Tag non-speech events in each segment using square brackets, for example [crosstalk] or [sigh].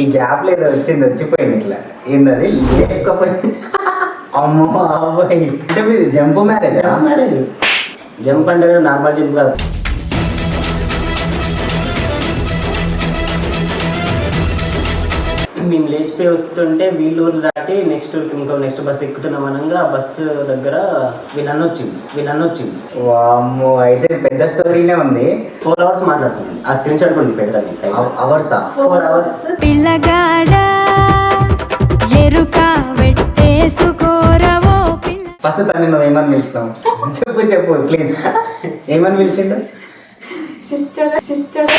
ఈ గ్యాప్లో ఏదో వచ్చింది వచ్చిపోయింది ఇట్లా. ఏందది? లేకపోయింది అమ్మో అబ్బాయి అంటే మీరు jump marriage? Jump marriage. Jump అంటే నార్మల్ జంప్ కాదు. లేచిపోయి వస్తుంటే వీళ్ళూరు దాటి నెక్స్ట్ ఊరికి ఇంకో నెక్స్ట్ బస్ ఎక్కుతున్నాం అనగా ఆ బస్సు దగ్గర వీళ్ళన్న వచ్చింది వీళ్ళన్న వచ్చింది. వామ్మో అయితే పెద్ద స్టోరీనే ఉంది. ఫోర్ అవర్స్ మాట్లాడుతున్నాం ఆ స్క్రీన్ షాట్ కొన్ని పెడతాను అవర్సా? ఫోర్ అవర్స్ పిల్లగాడ ఎరుక వెట్టేసుకోరవో పిల్ల. ఫస్ట్ తను నువ్వు ఏమని పిలిచినావు? చెప్పు చెప్పు ప్లీజ్ ఏమని పిలిచిండు? సిస్టర్ సిస్టర్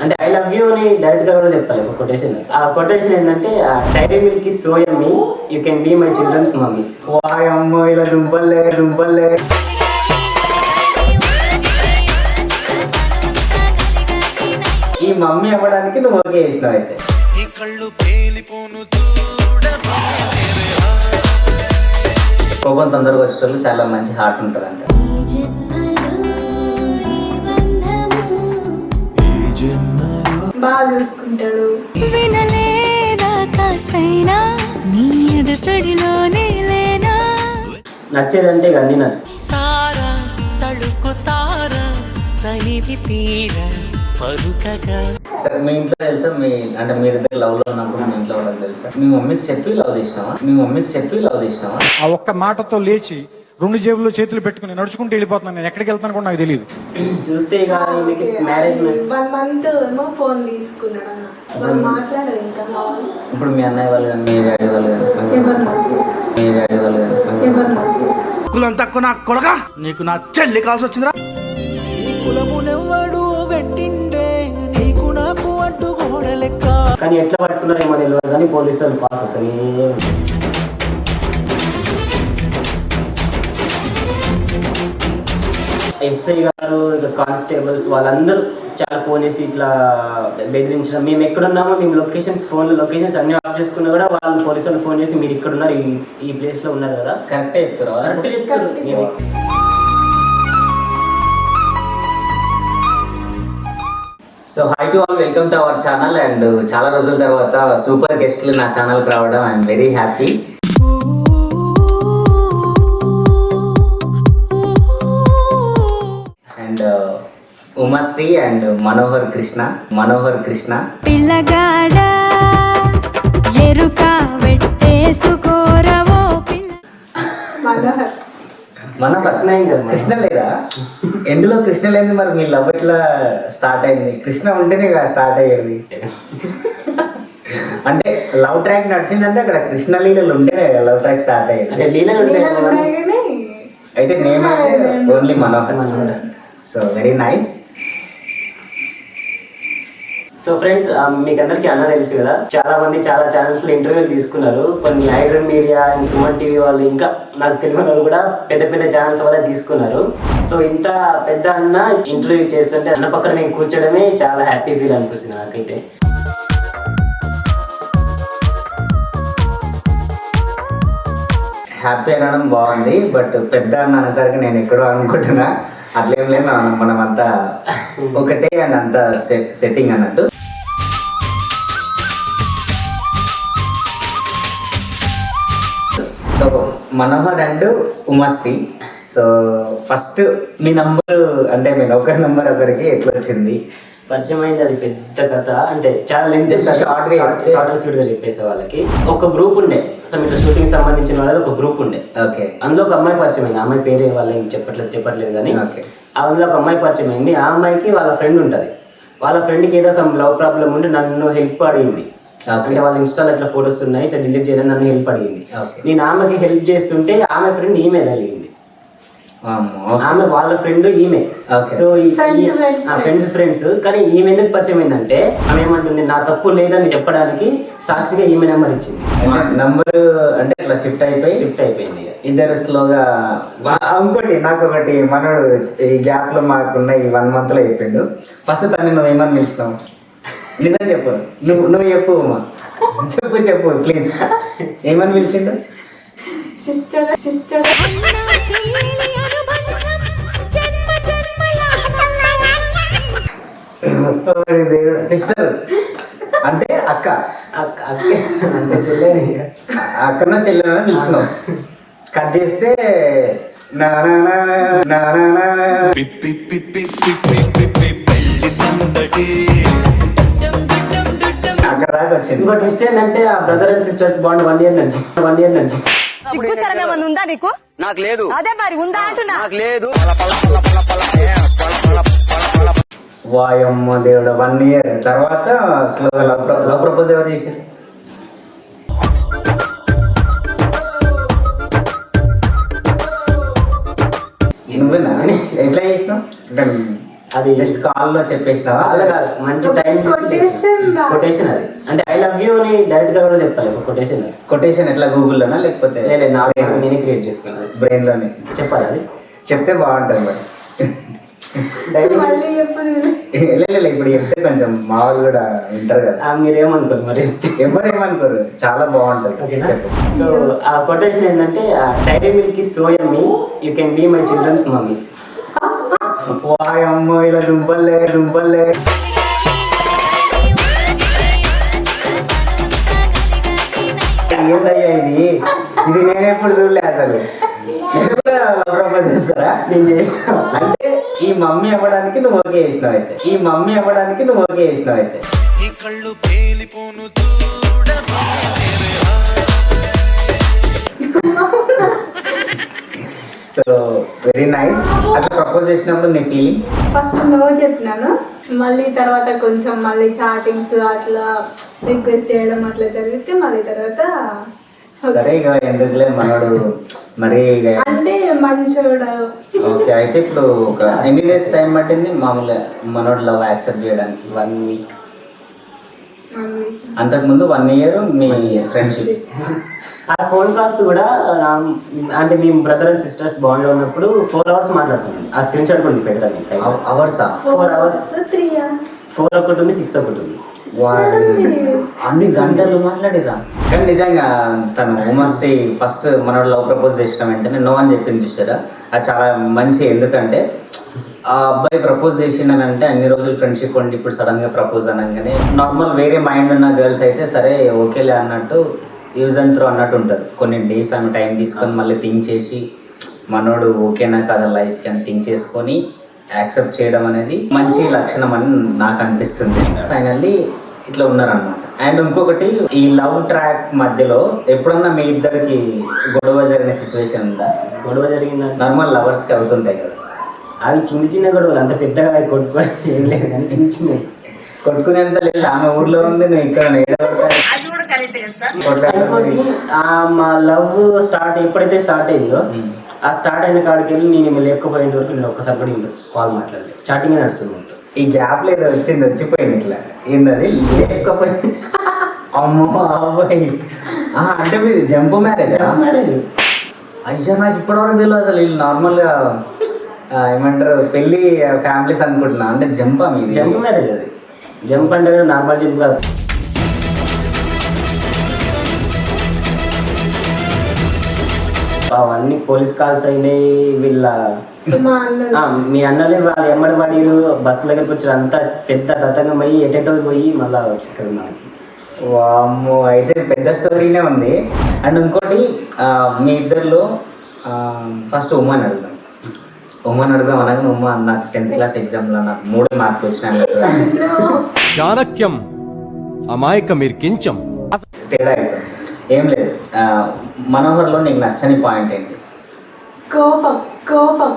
అంటే ఐ లవ్ యూ అని డైరెక్ట్గా కూడా చెప్పాలి ఒక కొటేషన్ ఆ కొటేషన్ ఏంటంటే dairy milk is so yummy you can be my childrens mummy వాయ్ అమ్మో ఇలా దుంపల్లే దుంపల్లే ఈ మమ్మీ అవ్వడానికి నువ్వు ఓకే చేసినావు అయితే. కోపం తొందరగా వచ్చేటోళ్ళు చాలా మంచి హార్ట్ ఉంటారంట. బాగా చూసుకుంటాడు. వినలేదా కాస్తైనా? నీ ఎదసడిలోనే లేనా? నచ్చేదంటే అన్నీ నచ్చుతాయి. సారా తళుకు తార తనివి తీర పలుకగా సరే మీ ఇంట్లో తెలుసా? మీ అంటే మీరిద్దరు లవ్లో ఉన్నప్పుడు మీ ఇంట్లో వాళ్ళకి తెలుసా? మీ మమ్మీకి చెప్పి లవ్ చేసినావా? మీ మమ్మీకి చెప్పి లవ్ చేసినావా? ఆ ఒక్క మాటతో లేచి రెండు జేబుల్లో చేతులు పెట్టుకుని నడుచుకుంటూ వెళ్ళిపోతున్నాను. నేను ఎక్కడికి వెళ్తాను కూడా నాకు తెలియదు. చూస్తే ఇక ఈమెకి మ్యారేజ్ వన్ మంత్ ఏమో ఫోన్ తీసుకున్నాడు. అన్న వాళ్ళు మాట్లాడరు ఇంకా. ఇప్పుడు మీ అన్నయ్య వాళ్ళు కానీ మీ డాడీ వాళ్ళు కానీ ఎవరు మాట్లాడరు? మీ డాడీ వాళ్ళు కానీ ఎవరు మాట్లాడరు? కులం తక్కువ నా కొడక? నీకు నా చెల్లి కావాల్సి వచ్చిందిరా. కానీ ఎట్లా పట్టుకున్నారో ఏమో తెలియదు కానీ పోలీసు వాళ్ళు పాస్ వస్తుంది ఎస్ఐ గారు ఇక కానిస్టేబుల్స్ వాళ్ళందరూ చాలా ఫోన్ చేసి ఇట్లా బెదిరించడం. మేము ఎక్కడున్నామో మేము లొకేషన్స్ ఫోన్లో లొకేషన్స్ అన్ని ఆఫ్ చేసుకున్నా కూడా వాళ్ళు పోలీసు వాళ్ళు ఫోన్ చేసి మీరు ఇక్కడ ఉన్నారు ఈ ఈ ప్లేస్లో ఉన్నారు కదా? కరెక్టే చెప్తారు. కరెక్ట్ చెప్తారు. So hi to all welcome to our channel and చాలా రోజుల తర్వాత సూపర్ గెస్ట్లు నా ఛానల్కి రావడం. I'm very happy Umashri and Manohar Krishna Manohar Krishna. పిల్లగాడ ఎరుక వెట్టేసుకోరవో పిల్ల. మనోహర్. మనోహర్ కృష్ణ ఏం కదా మరి. కృష్ణ లేదా? ఎందులో కృష్ణ లేని మరి మీ లవ్ ఎట్లా స్టార్ట్ అయింది? కృష్ణ ఉంటేనే కదా స్టార్ట్ అయ్యేది. అంటే లవ్ ట్రాక్ నడిచిందంటే అక్కడ కృష్ణ లీలలు ఉంటేనే లవ్ ట్రాక్ స్టార్ట్ అయ్యేది. అంటే లీలలు ఉంటాయి కదా. కానీ అయితే name only Manohar. So very nice so friends మీకు అందరికీ అన్న తెలుసు కదా? చాలా మంది చాలా ఛానల్స్లో ఇంటర్వ్యూలు తీసుకున్నారు. కొన్ని ఐడ్రన్ మీడియా సుమన్ టీవీ వాళ్ళు ఇంకా నాకు తెలియని వాళ్ళు కూడా పెద్ద పెద్ద ఛానల్స్ వల్ల తీసుకున్నారు. సో ఇంత పెద్ద అన్న ఇంటర్వ్యూ చేస్తుంటే అన్న పక్కన మేము కూర్చోడమే చాలా హ్యాపీ ఫీల్ అనిపిస్తుంది నాకైతే. హ్యాపీ అనడం బాగుంది బట్ పెద్ద అన్న అనేసరికి నేను ఎక్కడో అనుకుంటున్నా. అట్లేం లేదు మనం- మనం అంతా [laughs] ఒకటే అండ్ అంత సెట్టింగ్ అన్నట్టు. Manohar and Umashri so first me number అంటే మీరు ఒకరి నంబర్ ఒకరికి ఎట్లా వచ్చింది? పరిచయం అయింది అది పెద్ద కథ. అంటే చాలా లెంత్ షార్ట్ స్వీట్గా చెప్పేసే వాళ్ళకి. ఒక గ్రూప్ ఉండే. సో మీరు షూటింగ్ సంబంధించిన వాళ్ళకి ఒక గ్రూప్ ఉండే. ఓకే అందులో ఒక అమ్మాయి పరిచయం అయింది. అమ్మాయి పేరే వాళ్ళు ఏం చెప్పట్లేదు చెప్పట్లేదు కానీ Okay. అందులో ఒక అమ్మాయి పరిచయం అయింది. ఆ అమ్మాయికి వాళ్ళ ఫ్రెండ్ ఉంటుంది. వాళ్ళ ఫ్రెండ్కి ఏదో సమ్ లవ్ ప్రాబ్లం ఉండి నన్ను హెల్ప్ అడిగింది. అంటే వాళ్ళ ఇన్స్టాల్ ఇట్లా ఫొటోస్ ఉన్నాయి ఇట్లా డిలీట్ చేయాలని నన్ను హెల్ప్ అడిగింది. నేను ఆమెకి హెల్ప్ చేస్తుంటే ఆమె ఫ్రెండ్ ఈమె తగిలింది అమ్మో. ఆమె వాళ్ళ ఫ్రెండ్ ఈమె. So Friends, friends, friends friends కానీ ఈమె ఎందుకు పరిచయం అయిందంటే ఆమె ఏమంటుంది నా తప్పు లేదని చెప్పడానికి సాక్షిగా ఈమె నెంబర్ ఇచ్చింది నంబర్ అంటే ఇట్లా షిఫ్ట్ అయిపోయి షిఫ్ట్ అయిపోయింది. ఇద్దరు స్లోగా ఇంకోటి నాకు ఒకటి మనోడు ఈ గ్యాప్లో మాకున్న ఈ వన్ మంత్లో చెప్పిండు ఫస్ట్ తను నువ్వు ఏమని పిలిచినావు నిజం చెప్పు నువ్వు నువ్వు చెప్పు ఉమా చెప్పు చెప్పు ప్లీజ్ ఏమని పిలిచిండు సిస్టర్ సిస్టర్. సిస్టర్ అంటే అక్క అక్క అక్క అంత చెల్లేని అక్కన చెల్లెని పిలిచినావు కట్ చేస్తే నా నా నా నా, నా నా నా నా. అక్కడ దాకా వచ్చింది ఇంకో ట్విస్ట్ ఏంటంటే ఆ brother and sisters bond one year నుంచి వన్ ఇయర్ నుంచి. ఉందా నీకు? నాకు లేదు. అదే మరి ఉందా అంటున్నా. నాకు లేదు. వాయమ్మ దేవుడు వన్ ఇయర్ తర్వాత అసలు లవ్ ప్ర- లవ్ ప్రపోజ్ ఎవరు చేశారు? నువ్వేనా? ఎట్లా చేసినావు? అంటే అది జస్ట్ కాల్లో చెప్పేసినావా? కాదు కాదు మంచి టైం. కొటేషన్ అది. అంటే ఐ లవ్ యూ అని డైరెక్ట్గా కూడా చెప్పాలి ఒక కొటేషన్ కొటేషన్ ఎట్లా? గూగుల్లోనా లేకపోతే లేదు నా నేనే క్రియేట్ చేసుకున్నాను. బ్రెయిన్లోనే చెప్పాలి అది. చెప్తే బాగుంటుంది మరి. డైలీ మళ్ళీ చెప్పు నేను. లే, లే, లే, ఇప్పుడు చెప్తే కొంచెం మా వాళ్ళు కూడా వింటారు కదా. మీరేమనుకోదు మరి? ఎవరేమనుకోరు? చాలా బాగుంటుంది. సో ఆ కొటేషన్ ఏంటంటే dairy milk is so yummy you can be my childrens mummy వాయమ్మ ఇలా దుంపల్లే దుంపల్లే ఏందయ్యా ఇది? ఇది నేను ఎప్పుడు చూడలే అసలు. చేస్తారా? నేను చేసిన అంటే ఈ మమ్మీ అవ్వడానికి నువ్వు ఓకే చేసినావు అయితే. ఈ మమ్మీ అవ్వడానికి నువ్వు ఓకే చేసినావు అయితే. సో వెరీ నైస్ అట్లా ప్రపోజ్ చేసినప్పుడు నీ ఫీలింగ్ ఫస్ట్ నో చెప్పినాను? మళ్ళీ తర్వాత కొంచెం మళ్ళీ చాటింగ్స్ అట్లా రిక్వెస్ట్ చేయడం అట్లా జరిగితే మళ్ళీ తర్వాత సరే ఇక ఎందుకులే మనోడు మరి అంటే మంచోడు. ఓకే అయితే ఇప్పుడు ఒక ఎన్ని డేస్ టైం పట్టింది? మామూలుగా మనోడు లవ్ యాక్సెప్ట్ చేయడానికి వన్ వీక్ అంతకుముందు వన్ ఇయర్ మీ ఫ్రెండ్షిప్ ఆ ఫోన్ కాల్స్ కూడా అంటే మేము బ్రదర్ అండ్ సిస్టర్స్ బాండ్లో ఉన్నప్పుడు ఫోర్ అవర్స్ మాట్లాడుతున్నాం. ఆ స్క్రీన్ షాట్ కొన్ని పెడతాను అవర్సా ఫోర్ అవర్స్ త్రీ ఫోర్ ఒకటి ఉంది సిక్స్ ఒకటి ఉంది. అన్ని గంటలు మాట్లాడిరా. కానీ నిజంగా తను ఉమస్టి ఫస్ట్ మనోడు లవ్ ప్రపోజ్ చేసిన వెంటనే నో అని చెప్పింది చూసారా? అది చాలా మంచి ఎందుకంటే ఆ అబ్బాయి ప్రపోజ్ చేసిండనంటే అన్ని రోజులు ఫ్రెండ్షిప్ ఉండి ఇప్పుడు సడన్గా ప్రపోజ్ అనగానే నార్మల్ వేరే మైండ్ ఉన్న గర్ల్స్ అయితే సరే ఓకేలే అన్నట్టు యూజ్ అండ్ త్రో అన్నట్టు ఉంటారు. కొన్ని డేస్ ఆమె టైం తీసుకొని మళ్ళీ థింక్ చేసి మనోడు ఓకేనా కదా లైఫ్కి అని థింక్ చేసుకొని యాక్సెప్ట్ చేయడం అనేది మంచి లక్షణం అని నాకు అనిపిస్తుంది. ఫైనల్లీ ఇట్లా ఉన్నారనమాట అండ్ ఇంకొకటి ఈ లవ్ ట్రాక్ మధ్యలో ఎప్పుడన్నా మీ ఇద్దరికి గొడవ జరిగిన సిచ్యువేషన్ ఉందా? గొడవ జరిగిందంటే నార్మల్ లవర్స్కి అవుతుంటాయి కదా. అవి చిన్న చిన్న గొడవలు అంత పెద్దగా అవి కొట్టుకొని ఏం లేదు కానీ చిన్న చిన్నవి. కొట్టుకునేంత లేదు. ఆమె ఊర్లో ఉంది నువ్వు ఇక్కడ మా లవ్ స్టార్ట్ ఎప్పుడైతే స్టార్ట్ అయిందో ఆ స్టార్ట్ అయిన కాడికి వెళ్ళి నేను ఈమె లేకపోయేంత వరకు నేను ఒక్కసారి కూడా ఇంత కాల్ మాట్లాడలేదు. చాటింగ్ నడుస్తుంది. ఈ గ్యాప్ లేదు వచ్చింది వచ్చిపోయింది ఇట్లా. ఏందది? లేకపోయి అమ్మో అబ్బాయి ఆ, అంటే మీది జంపు మ్యారేజ్? మ్యారేజ్. అయ్యా నాకు ఇప్పటివరకు తెలియదు అసలు. వీళ్ళు నార్మల్గా ఏమంటారు పెళ్ళి ఫ్యామిలీస్ అనుకుంటున్నా. అంటే జంపా మీది? జంప్ మ్యారేజ్ అది. జంప్ అంటే నార్మల్ జంప్ కాదు. అవన్నీ పోలీస్ కాల్స్ అయినాయి వీళ్ళ మా అన్నది ఆ, మీ అన్నలే వాళ్ళు ఎమ్మడి పడిరు బస్సు దగ్గరికి వచ్చారు. అంతా పెద్ద తతంగం పోయి ఎటెటో పోయి మళ్ళా ఇక్కడ ఉన్నాను వామ్మో అయితే పెద్ద స్టోరీనే ఉంది. అండ్ ఇంకోటి మీ ఇద్దరిలో ఫస్ట్ ఉమ్మని అడుగుదాం. ఉమ్మని అడుగుదాం అనగా ఉమ్మ నాకు టెన్త్ క్లాస్ ఎగ్జామ్లో నాకు మూడే మార్కులు వచ్చినాయి చాణక్యం అమాయక మీరు కించం. తేడా ఏం లేదు. మనోహర్లో నీకు నచ్చని పాయింట్ ఏంటి? కోపం కోపం.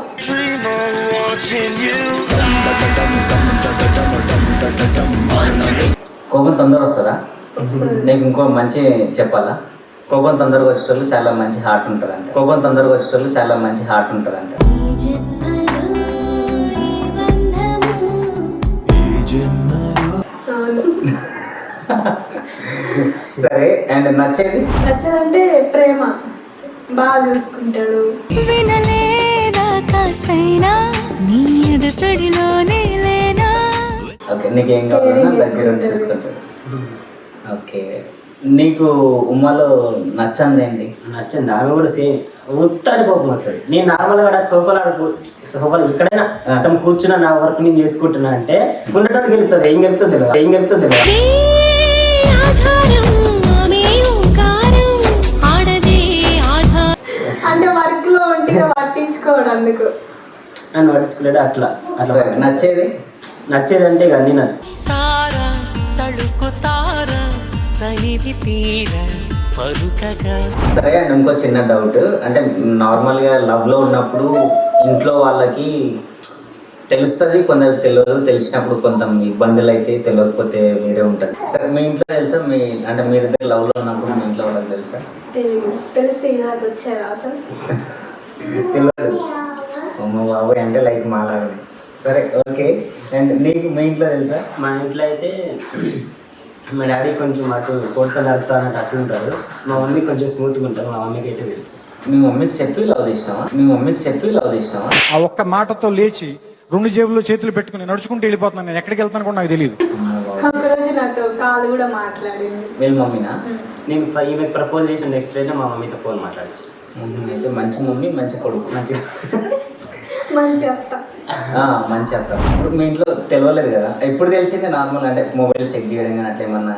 కోపం తొందర వస్తుందా? నీకు ఇంకో మంచి చెప్పాలా? కోపం తొందరగా వచ్చేటోళ్ళు చాలా మంచి హార్ట్ ఉంటారంట. కోపం తొందరగా వచ్చేటోళ్ళు చాలా మంచి హార్ట్ ఉంటారంట. సరే అండ్ నచ్చేది? నచ్చదంటే ప్రేమ. బాగా చూసుకుంటాడు. వినలేదా కాస్తైనా నీ ఎదసడిలోనే లేనా? ఓకే నీకేం కావాలన్నా దగ్గర ఉండి చూసుకుంటాడు. ఓకే నీకు ఉమ్మలో నచ్చంది ఏంటి? నచ్చింది ఆమె కూడా సేమ్. ఉత్తాడి కోపం వస్తుంది. నేను నార్మల్గా ఆడ సోఫాలో ఆడ సోఫాలో ఎక్కడైనా అసలు కూర్చున్నా నా వర్క్ నేను చేసుకుంటున్నా అంటే ఉండటానికి గెలుతుంది ఏం గెలుతుంది ఏం గెలుతుంది అంటే వర్క్లో ఉంటే ఇక పట్టించుకోవడం అందుకు. నన్ను పట్టించుకోలేడు అట్లా అట్లా సరే నచ్చేది? నచ్చేదంటే ఇక అన్నీ నచ్చుతాయి. సారా తళుకు తార తనివి తీర సరే అండ్ ఇంకో చిన్న డౌట్ అంటే నార్మల్గా లవ్లో ఉన్నప్పుడు ఇంట్లో వాళ్ళకి తెలుస్తుంది కొందరు తెలియదు తెలిసినప్పుడు కొంత ఇబ్బందులు అయితే తెలియకపోతే మీరే ఉంటుంది. సరే మీ ఇంట్లో తెలుసా? మీ అంటే మీరిద్దరు లవ్లో ఉన్నప్పుడు మీ ఇంట్లో వాళ్ళకి తెలుసా? తెలియదు తెలిసి నాకు వచ్చారా అసలు? తెలియదు అమ్మ బాబు అంటే లైక్ మాలాగని సరే ఓకే. అండ్ నీకు మీ ఇంట్లో తెలుసా? మా ఇంట్లో అయితే మా డాడీ కొంచెం అటు కొడతా నడుపుతా అన్నట్టు అట్లా ఉంటారు మా మమ్మీ కొంచెం స్మూత్గా ఉంటారు మా మమ్మీకి అయితే తెలుసు. మీ మమ్మీకి చెప్పి లవ్ చేసినావా? మీ మమ్మీకి చెప్పి లవ్ చేసినావా? ఆ ఒక్క మాటతో లేచి రెండు జేబుల్లో చేతులు పెట్టుకుని నడుచుకుంటూ వెళ్ళిపోతున్నాను. నేను ఎక్కడికి వెళ్తాను కూడా నాకు తెలియదు ఒకరోజు నాతో కాల్ కూడా మాట్లాడింది. వీళ్ళ మమ్మీనా? నేను ఫ- ఈమెకు ప్రపోజ్ చేసిన నెక్స్ట్ డే మా మమ్మీతో ఫోన్ మాట్లాడించాను మ్మ్. అయితే మంచి మమ్మీ మంచి కొడుకు. మంచి మంచి అత్త. ఆ, మంచి అత్త. ఇప్పుడు మీ ఇంట్లో తెలియలేదు కదా? ఎప్పుడు తెలిసింది నార్మల్ అంటే మొబైల్ చెక్ చేయడం కానీ అట్లా ఏమన్నా?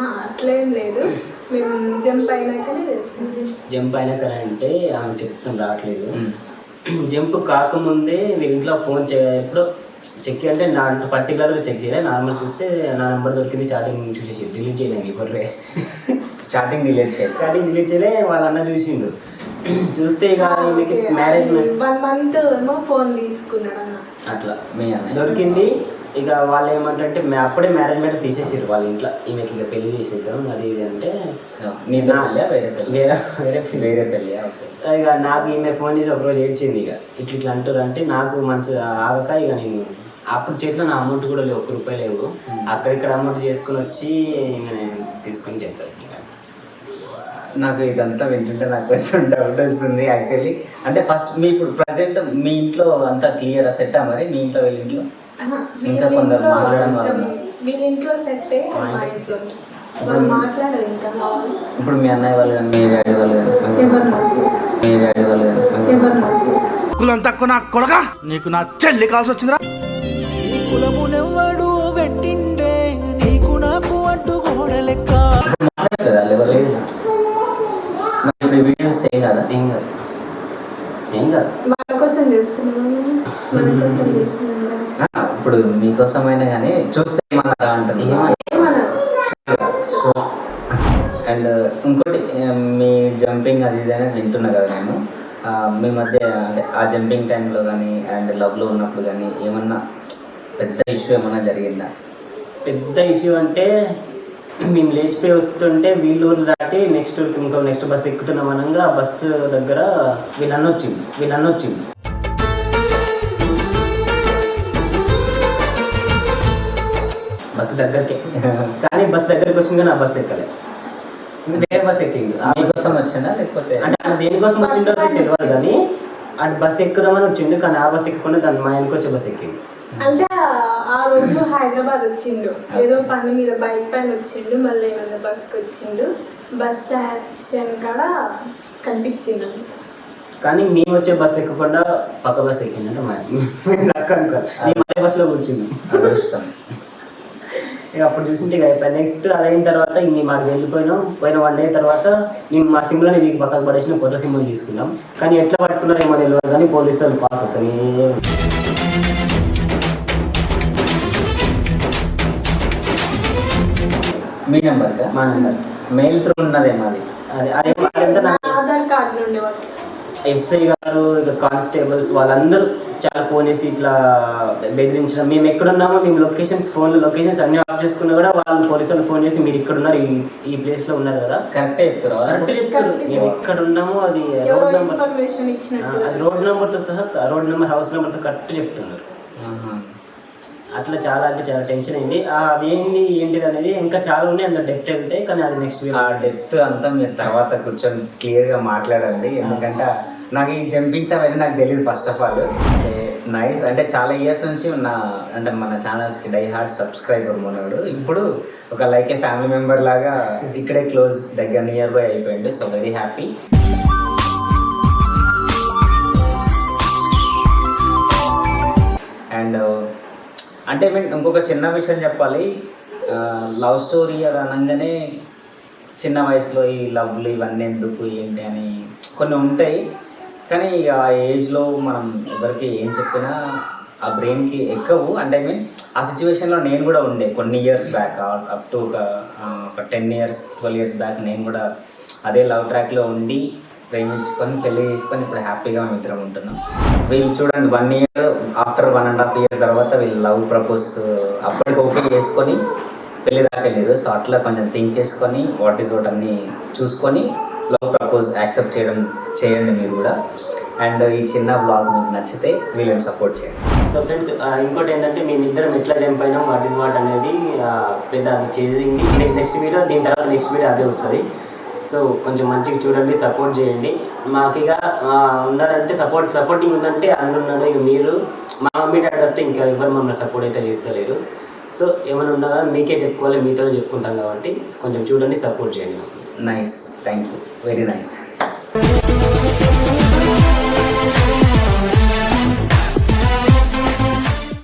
ఆ, అట్లేం లేదు. మేము జంప్ అయినాకనే తెలిసింది. జంప్ అయినాక అంటే ఆమె చెప్తాను రావట్లేదు. జంప్ కాకముందే వీళ్ళ ఇంట్లో ఫోన్ చే ఎప్పుడో చెక్ అంటే నా పర్టికులర్గా చెక్ చేయలేదు నార్మల్ చూస్తే నా నెంబర్ దొరికింది చాటింగ్ చూసేసి డిలీట్ చేయలేదు బొర్రే చాటింగ్ డిలీట్ చేయాలి. చాటింగ్ డిలీట్ చేయలే వాళ్ళ అన్న చూసిండు. చూస్తే ఇక మ్యారేజ్ వన్ మంత్ ఫోన్ తీసుకున్నాడు అన్న. అట్లా మీ అన్నయ్య దొరికింది. ఇక వాళ్ళు ఏమంటే అప్పుడే మ్యారేజ్ మీద తీసేసారు వాళ్ళ ఇంట్లో. ఈమెకి ఇక పెళ్ళి చేసేద్దాం అది ఇది అంటే నీతో వేరే వేరే [laughs] పెళ్ళి ఇక నాకు ఈమె ఫోన్ చేసి ఒకరోజు ఏడ్చింది ఇక. ఇట్లా ఇట్లా అంటారు అంటే నాకు మంచి ఆగక ఇక నేను అప్పుడు చేతిలో నా అమౌంట్ కూడా లేవు ఒక్క రూపాయి లేవు. అక్కడిక్కడ అమౌంట్ చేసుకుని వచ్చి ఈమె తీసుకొని చెప్పాను ఇక. నాకు ఇదంతా వింటుంటే నాకు కొంచెం డౌట్ వస్తుంది యాక్చువల్లీ అంటే ఫస్ట్ మీ ఇప్పుడు ప్రజెంట్ మీ ఇంట్లో అంతా క్లియర్ సెట్టా మరి? మీ ఇంట్లో వీళ్ళ ఇంట్లో? ఇంకా వీళ్ళ కొందరు ఇంట్లో మాట్లాడడం కొంచెం వల్ల. వీళ్ళ ఇంట్లో సెట్ మా ఇంట్లో. వాళ్ళు మాట్లాడరు ఇంకా. మా వాళ్ళు. ఇప్పుడు మీ అన్నయ్య వాళ్ళు కానీ మీ డాడీ వాళ్ళు కానీ. ఎవరు మాట్లాడరు? మీ డాడీ వాళ్ళు కానీ. ఎవరు మాట్లాడరు? కులం తక్కువ నా కొడక? నీకు నా చెల్లి కావాల్సి వచ్చిందిరా ఈ కులమునెవ్వడు వెట్టిండే నీకు నాకు వీడియోస్ కదా? ఏం కాదు. ఏం కాదు మన కోసం చేస్తున్నాం. ఇప్పుడు మీకోసమైనా కానీ చూస్తే ఏమన్నారా అంటుంది ఏమన్నా. అండ్ ఇంకోటి మీ జంపింగ్ అది ఇది అని వింటున్నా కదా నేను ఆ, మీ మధ్య అంటే ఆ జంపింగ్ టైంలో కానీ అండ్ లవ్లో ఉన్నప్పుడు కానీ ఏమన్నా పెద్ద ఇష్యూ ఏమన్నా జరిగిందా? పెద్ద ఇష్యూ అంటే మేము లేచిపోయి వస్తుంటే వీళ్ళ ఊరు దాటి నెక్స్ట్ ఊరికి ఇంకో నెక్స్ట్ బస్ ఎక్కుతున్నాం అనగా ఆ బస్సు దగ్గర వీళ్ళన్న వచ్చింది వీళ్ళన్న వచ్చింది బస్సు దగ్గరికి. కానీ బస్ దగ్గరికి వచ్చింది కానీ ఆ బస్ ఎక్కలే. బస్ మీకోసం వచ్చిందా లేకపోతే? అంటే ఆయన దేనికోసం వచ్చిండో అది తెలియదు కానీ ఆ బస్ ఎక్కుదామని వచ్చిండు కానీ ఆ బస్ ఎక్కకుండా దాని మా ఆయనకి వచ్చే బస్ ఎక్కిండు. అంటే ఆ- రోజు హైదరాబాద్ వచ్చిండు. ఏదో పని మీద బైక్ పైన వచ్చిండు. మళ్ళీ ఏమన్నా బస్కి వచ్చిండు. బస్ స్టేషన్ కాడ కనిపించిండు. కానీ మేము వచ్చే బస్ ఎక్కకుండా పక్క బస్ ఎక్కిందంటే మేము అదే బస్సులో కూర్చుంది అదృష్టం ఇక అప్పుడు చూసింటే ఇక అయిపోయింది. నెక్స్ట్ అది అయిన తర్వాత ఇంక మేము అక్కడికి వెళ్ళిపోయినాం. పోయిన వన్ డే తర్వాత మేము మా సిమ్లోనే మీకు పక్కకు పడేసిన కొత్త సిమ్లు తీసుకున్నాం. కానీ ఎట్లా పట్టుకున్నారో ఏమో తెలియదు కానీ పోలీసు వాళ్ళు కాల్స్ వస్తాయి మీ నెంబర్గా మా నెంబర్. మెయిల్ త్రూ ఉన్నదేమో అది అదే ఆధార్ కార్డు నుండి ఎస్ఐ గారు ఇక కానిస్టేబుల్స్ వాళ్ళందరూ చాలా ఫోన్ చేసి ఇట్లా బెదిరించడం. మేము ఎక్కడున్నామో మేము లొకేషన్స్ ఫోన్లో లొకేషన్స్ అన్ని ఆఫ్ చేసుకున్నా కూడా వాళ్ళు పోలీసు వాళ్ళు ఫోన్ చేసి మీరు ఇక్కడ ఉన్నారు ఈ ఈ ప్లేస్లో ఉన్నారు కదా? కరెక్టే చెప్తారు కరెక్ట్ చెప్తారు మేము ఎక్కడ ఉన్నామో అది ఎవరో రోడ్ నెంబర్. ఇన్ఫర్మేషన్ ఇచ్చినట్టు. అది రోడ్ నెంబర్తో సహా రోడ్ నెంబర్ హౌస్ నెంబర్తో కరెక్ట్ చెప్తున్నారు. అట్లా చాలా అంటే చాలా టెన్షన్ అయింది. అది ఏంది ఏంటిది అనేది ఇంకా చాలా ఉన్నాయి అందులో డెప్త్ వెళ్తాయి కానీ అది నెక్స్ట్ ఆ డెప్త్ అంతా మీరు తర్వాత కూర్చొని క్లియర్గా మాట్లాడండి. ఎందుకంటే నాకు ఈ జంపింగ్స్ అవన్నీ నాకు తెలియదు ఫస్ట్ ఆఫ్ ఆల్ నైస్ అంటే చాలా ఇయర్స్ నుంచి నా అంటే మన ఛానల్స్కి డై హార్ట్ సబ్స్క్రైబర్ ఉన్నాడు ఇప్పుడు ఒక లైక్ ఏ ఫ్యామిలీ మెంబర్ లాగా ఇక్కడే క్లోజ్ దగ్గర నియర్ బై అయిపోయింది సో వెరీ హ్యాపీ అండ్ అంటే మీన్ ఇంకొక చిన్న విషయం చెప్పాలి. లవ్ స్టోరీ అది అనగానే చిన్న వయసులో ఈ లవ్లు ఇవన్నీ ఎందుకు ఏంటి అని కొన్ని ఉంటాయి. కానీ ఆ ఏజ్లో మనం ఎవరికి ఏం చెప్పినా ఆ బ్రెయిన్కి ఎక్కవు. అంటే ఐ మీన్ ఆ సిచ్యువేషన్లో నేను కూడా ఉండే. కొన్ని ఇయర్స్ బ్యాక్ అప్ టు ఒక ఒక ten years twelve years back నేను కూడా అదే లవ్ ట్రాక్లో ఉండి ప్రేమించుకొని పెళ్ళి చేసుకొని ఇప్పుడు హ్యాపీగా మేము ఇద్దరం ఉంటున్నాం. వీళ్ళు చూడండి one year after one and half year తర్వాత వీళ్ళు లవ్ ప్రపోజ్ అప్పటికి ఓకే చేసుకొని పెళ్ళి దాకా వెళ్ళారు. సో అట్లా కొంచెం థింక్ చేసుకొని వాట్ ఈస్ వాట్ అన్ని చూసుకొని లవ్ ప్రపోజ్ యాక్సెప్ట్ చేయడం చేయండి మీరు కూడా. అండ్ ఈ చిన్న బ్లాగ్ మీకు నచ్చితే వీళ్ళని సపోర్ట్ చేయండి. సో ఫ్రెండ్స్ ఇంకోటి ఏంటంటే మేము ఇద్దరం ఎట్లా జంప్ అయినాం వాట్ ఈస్ వాట్ అనేది పెద్ద అది చేసింది నెక్స్ట్ వీడియో దీని తర్వాత నెక్స్ట్ వీడియో అదే వస్తుంది. సో కొంచెం మంచిగా చూడండి సపోర్ట్ చేయండి. మాకు ఇక ఉన్నారంటే సపోర్ట్ సపోర్టింగ్ ఉందంటే అన్న ఉన్నాడు ఇక మీరు. మా మమ్మీ డాడీ అంటే ఇంకా ఎవరు మమ్మల్ని సపోర్ట్ అయితే చేస్తలేరు. సో ఏమైనా ఉన్నా మీకే చెప్పుకోవాలి మీతోనే చెప్పుకుంటాం కాబట్టి కొంచెం చూడండి సపోర్ట్ చేయండి nice thank you very nice